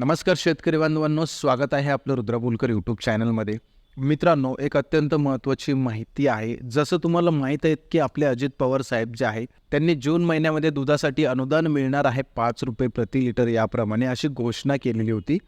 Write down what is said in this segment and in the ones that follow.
नमस्कार शेतकरी बांधवांनो स्वागत आहे आपलं रुद्रपुलकर यूट्यूब चॅनलमध्ये मित्रांनो एक अत्यंत महत्त्वाची माहिती आहे. जसं तुम्हाला माहीत आहे की आपले अजित पवार साहेब जे आहे त्यांनी जून महिन्यामध्ये दुधासाठी अनुदान मिळणार आहे पाच रुपये प्रति लिटर याप्रमाणे अशी घोषणा केलेली होती.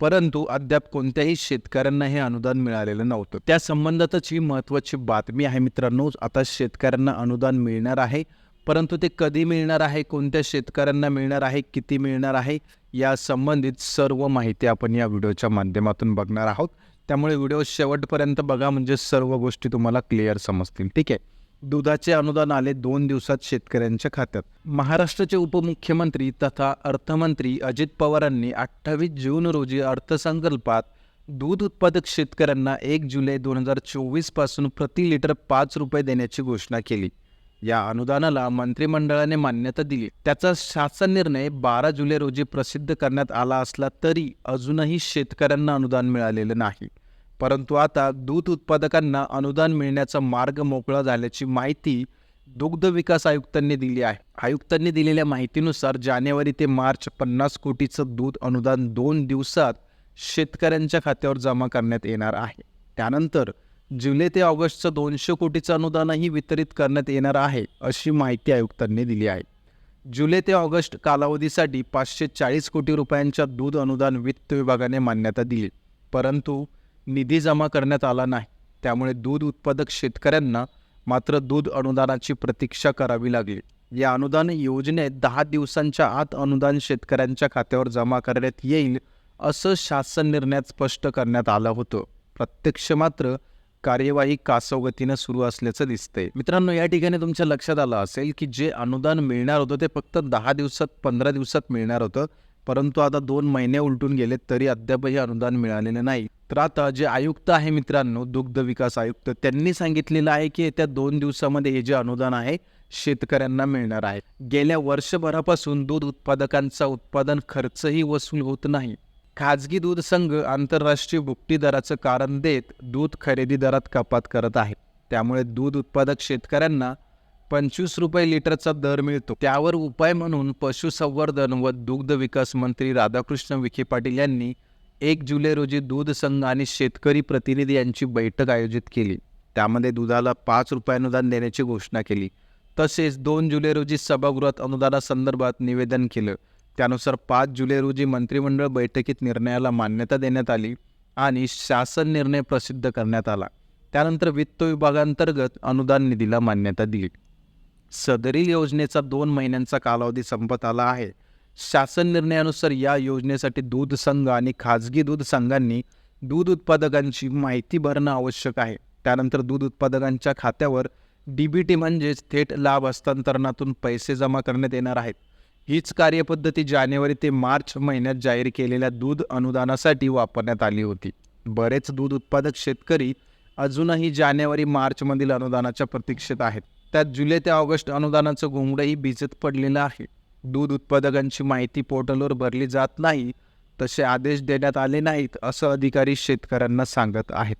परंतु अद्याप कोणत्याही शेतकऱ्यांना हे अनुदान मिळालेलं नव्हतं. त्या संबंधातच ही महत्त्वाची बातमी आहे मित्रांनो. आता शेतकऱ्यांना अनुदान मिळणार आहे. परंतु ते कधी मिळणार आहे कोणत्या शेतकऱ्यांना मिळणार आहे किती मिळणार आहे या संबंधित सर्व माहिती आपण या व्हिडिओच्या माध्यमातून बघणार आहोत. त्यामुळे व्हिडिओ शेवटपर्यंत बघा म्हणजे सर्व गोष्टी तुम्हाला क्लिअर समजतील. ठीक आहे? दुधाचे अनुदान आले दोन दिवसात शेतकऱ्यांच्या खात्यात. महाराष्ट्राचे उपमुख्यमंत्री तथा अर्थमंत्री अजित पवारांनी अठ्ठावीस जून रोजी अर्थसंकल्पात दूध उत्पादक शेतकऱ्यांना एक जुलै दोन हजार चोवीसपासून प्रति लिटर पाच रुपये देण्याची घोषणा केली. या अनुदानाला मंत्रिमंडळाने मान्यता दिली. त्याचा शासन निर्णय बारा जुलै रोजी प्रसिद्ध करण्यात आला असला तरी अजूनही शेतकऱ्यांना अनुदान मिळालेलं नाही. परंतु आता दूध उत्पादकांना अनुदान मिळण्याचा मार्ग मोकळा झाल्याची माहिती दुग्ध विकास आयुक्तांनी दिली आहे. आयुक्तांनी दिलेल्या माहितीनुसार जानेवारी ते मार्च पन्नास कोटीचं दूध अनुदान दोन दिवसात शेतकऱ्यांच्या खात्यावर जमा करण्यात येणार आहे. त्यानंतर जुलै ते ऑगस्टचं दोनशे कोटीचं अनुदानही वितरित करण्यात येणार आहे अशी माहिती आयुक्तांनी दिली आहे. जुलै ते ऑगस्ट कालावधीसाठी पाचशे चाळीस कोटी रुपयांच्या दूध अनुदान वित्त विभागाने मान्यता दिली परंतु निधी जमा करण्यात आला नाही. त्यामुळे दूध उत्पादक शेतकऱ्यांना मात्र दूध अनुदानाची प्रतीक्षा करावी लागली. या अनुदान योजनेत दहा दिवसांच्या आत अनुदान शेतकऱ्यांच्या खात्यावर जमा करण्यात येईल असं शासन निर्णयात स्पष्ट करण्यात आलं होतं. प्रत्यक्ष मात्र कार्यवाही कासवगतीनं सुरू असल्याचं दिसतंय. मित्रांनो या ठिकाणी तुमच्या लक्षात आलं असेल की जे अनुदान मिळणार होतं ते फक्त दहा दिवसात पंधरा दिवसात मिळणार होतं. परंतु आता दोन महिने उलटून गेले तरी अद्यापही अनुदान मिळालेलं नाही. तर आता जे आयुक्त आहे मित्रांनो दुग्ध विकास आयुक्त त्यांनी सांगितलेलं आहे की येत्या दोन दिवसामध्ये हे जे अनुदान आहे शेतकऱ्यांना मिळणार आहे. गेल्या वर्षभरापासून दूध उत्पादकांचा उत्पादन खर्चही वसूल होत नाही. खाजगी दूध संघ आंतरराष्ट्रीय भुकटी दराचं कारण देत दूध खरेदी दरात कपात करत आहे. त्यामुळे दूध उत्पादक शेतकऱ्यांना पंचवीस रुपये लिटरचा दर मिळतो. त्यावर उपाय म्हणून पशुसंवर्धन व दुग्ध विकास मंत्री राधाकृष्ण विखे पाटील यांनी एक जुलै रोजी दूध संघ आणि शेतकरी प्रतिनिधी यांची बैठक आयोजित केली. त्यामध्ये दुधाला पाच रुपये अनुदान देण्याची घोषणा केली. तसेच दोन जुलै रोजी सभागृहात अनुदानासंदर्भात निवेदन केलं. त्यानुसार पाच जुलै रोजी मंत्रिमंडळ बैठकीत निर्णयाला मान्यता देण्यात आली आणि शासन निर्णय प्रसिद्ध करण्यात आला. त्यानंतर वित्त विभागांतर्गत अनुदान निधीला मान्यता दिली. सदरील योजनेचा दोन महिन्यांचा कालावधी संपत आला आहे. शासन निर्णयानुसार या योजनेसाठी दूध संघ आणि खाजगी दूध संघांनी दूध उत्पादकांची माहिती भरणं आवश्यक आहे. त्यानंतर दूध उत्पादकांच्या खात्यावर डी बी टी म्हणजेच थेट लाभ हस्तांतरणातून पैसे जमा करण्यात येणार आहेत. हीच कार्यपद्धती जानेवारी ते मार्च महिन्यात जाहीर केलेल्या दूध अनुदानासाठी वापरण्यात आली होती. बरेच दूध उत्पादक शेतकरी अजूनही जानेवारी मार्चमधील अनुदानाच्या प्रतीक्षेत आहेत. त्यात जुलै ते ऑगस्ट अनुदानाचं घोंगडंही भिजत पडलेलं आहे. दूध उत्पादकांची माहिती पोर्टलवर भरली जात नाही तसे आदेश देण्यात आले नाहीत असं अधिकारी शेतकऱ्यांना सांगत आहेत.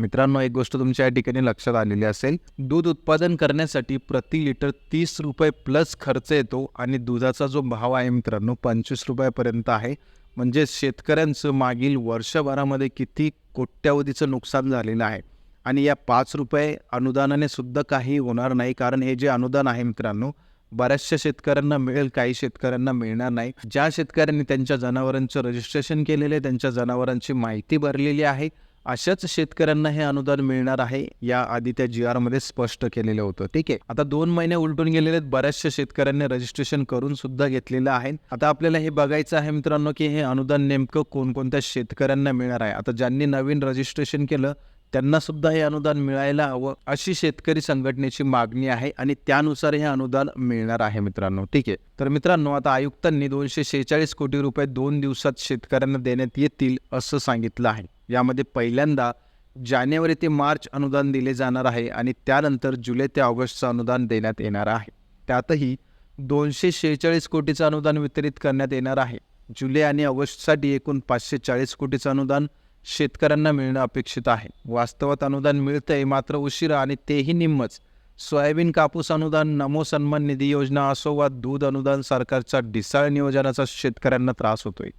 मित्रांनो एक गोष्ट तुमच्या या ठिकाणी लक्षात आलेली असेल. दूध उत्पादन करण्यासाठी प्रति लिटर तीस रुपये प्लस खर्च येतो आणि दुधाचा जो भाव आहे मित्रांनो पंचवीस रुपयापर्यंत आहे. म्हणजे शेतकऱ्यांचं मागील वर्षभरामध्ये किती कोट्यावधीचं नुकसान झालेलं आहे. आणि या पाच रुपये अनुदानाने सुद्धा काही होणार नाही. कारण हे जे अनुदान आहे मित्रांनो बऱ्याचशा शेतकऱ्यांना मिळेल काही शेतकऱ्यांना मिळणार नाही. ज्या शेतकऱ्यांनी त्यांच्या जनावरांचं रजिस्ट्रेशन केलेलं आहे त्यांच्या जनावरांची माहिती भरलेली आहे. अशाच शेतकऱ्यांना हे अनुदान मिळणार आहे या आधी त्या जी आरमध्ये स्पष्ट केलेलं होतं. ठीक आहे. आता दोन महिने उलटून गेलेले आहेत बऱ्याचशा शेतकऱ्यांनी रजिस्ट्रेशन करून सुद्धा घेतलेलं आहे. आता आपल्याला हे बघायचं आहे मित्रांनो की हे अनुदान नेमकं कोणकोणत्या शेतकऱ्यांना मिळणार आहे? आता ज्यांनी नवीन रजिस्ट्रेशन केलं त्यांना सुद्धा हे अनुदान मिळायला हवं अशी शेतकरी संघटनेची मागणी आहे आणि त्यानुसार हे अनुदान मिळणार आहे मित्रांनो. ठीक आहे. तर मित्रांनो आता आयुक्तांनी दोनशे शेहेचाळीस कोटी रुपये दोन दिवसात शेतकऱ्यांना देण्यात येतील असं सांगितलं आहे. यामध्ये पहिल्यांदा जानेवारी ते मार्च अनुदान दिले जाणार आहे आणि त्यानंतर जुलै ते ऑगस्टचं अनुदान देण्यात येणार आहे. त्यातही दोनशे शेहेचाळीस कोटीचं अनुदान वितरित करण्यात येणार आहे. जुलै आणि ऑगस्टसाठी एकूण पाचशे चाळीस कोटीचं अनुदान शेतकऱ्यांना मिळणं अपेक्षित आहे. वास्तवात अनुदान मिळतंय मात्र उशिरा आणि तेही निम्मच. सोयाबीन कापूस अनुदान नमो सन्मान निधी योजना असो वा दूध अनुदान सरकारच्या ढिसाळ नियोजनाचा शेतकऱ्यांना त्रास होतोय.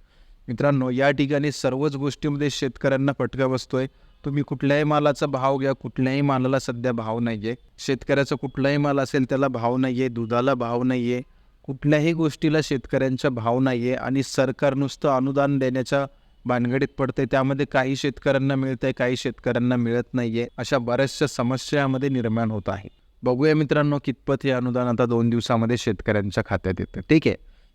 मित्रांनो या ठिकाणी सर्वच गोष्टीमध्ये शेतकऱ्यांना फटका बसतोय. तुम्ही कुठल्याही मालाचा भाव घ्या कुठल्याही मालाला सध्या भाव नाही आहे शेतकऱ्याचा कुठलाही माल असेल त्याला भाव नाही आहे दुधाला भाव नाही आहे कुठल्याही गोष्टीला शेतकऱ्यांचा भाव नाही आहे आणि सरकार नुसतं अनुदान देण्याच्या भानगडीत पडते त्यामध्ये काही शेतकऱ्यांना मिळतंय काही शेतकऱ्यांना मिळत नाही आहे अशा बऱ्याचशा समस्या यामध्ये निर्माण होत आहे. बघूया मित्रांनो कितपत हे अनुदान आता दोन दिवसामध्ये शेतकऱ्यांच्या खात्यात येतं. ठीक आहे?